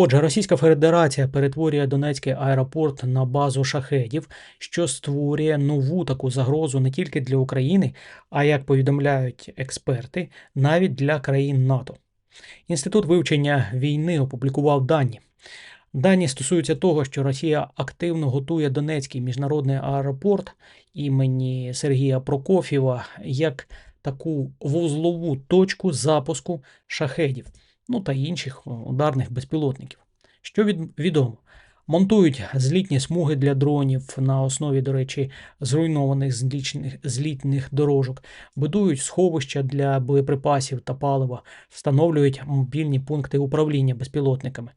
Отже, Російська Федерація перетворює Донецький аеропорт на базу шахедів, що створює нову таку загрозу не тільки для України, а як повідомляють експерти, навіть для країн НАТО. Інститут вивчення війни опублікував дані. Дані стосуються того, що Росія активно готує Донецький міжнародний аеропорт імені Сергія Прокофєва як таку вузлову точку запуску шахедів, ну та інших ударних безпілотників. Що від, відомо? Монтують злітні смуги для дронів на основі, до речі, зруйнованих злічних, злітних дорожок, будують сховища для боєприпасів та палива, встановлюють мобільні пункти управління безпілотниками.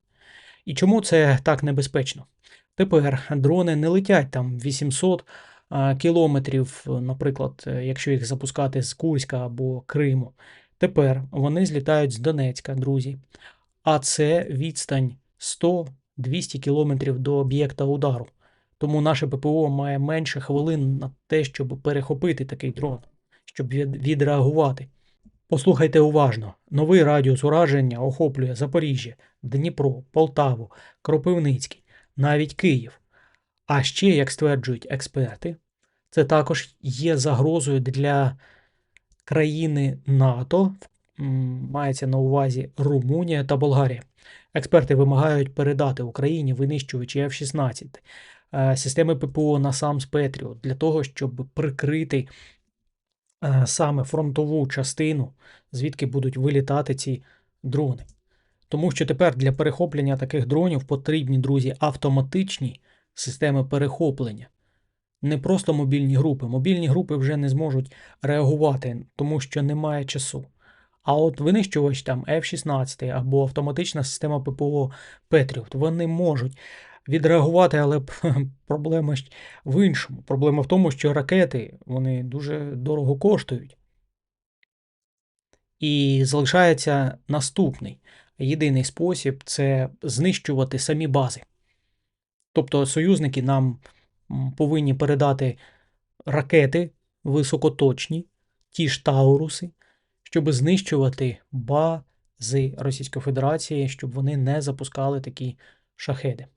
І чому це так небезпечно? Тепер дрони не летять там 800 кілометрів, наприклад, е, якщо їх запускати з Курська або Криму. Тепер вони злітають з Донецька, друзі. А це відстань 100-200 кілометрів до об'єкта удару. Тому наше ППО має менше хвилин на те, щоб перехопити такий дрон, щоб відреагувати. Послухайте уважно: новий радіус ураження охоплює Запоріжжя, Дніпро, Полтаву, Кропивницький, навіть Київ. А ще, як стверджують експерти, це також є загрозою для країни НАТО, мається на увазі Румунія та Болгарія. Експерти вимагають передати Україні винищувачі F-16, е, системи ППО на сам Петріот для того, щоб прикрити е, саме фронтову частину, звідки будуть вилітати ці дрони. Тому що тепер для перехоплення таких дронів потрібні, друзі, автоматичні системи перехоплення. Не просто мобільні групи. Мобільні групи вже не зможуть реагувати, тому що немає часу. А от винищувач там F-16 або автоматична система ППО Patriot, вони можуть відреагувати, але проблема в іншому. Проблема в тому, що ракети вони дуже дорого коштують. І залишається наступний єдиний спосіб це знищувати самі бази. Тобто союзники нам повинні передати ракети високоточні, ті ж Тауруси, щоб знищувати бази Російської Федерації, щоб вони не запускали такі шахеди.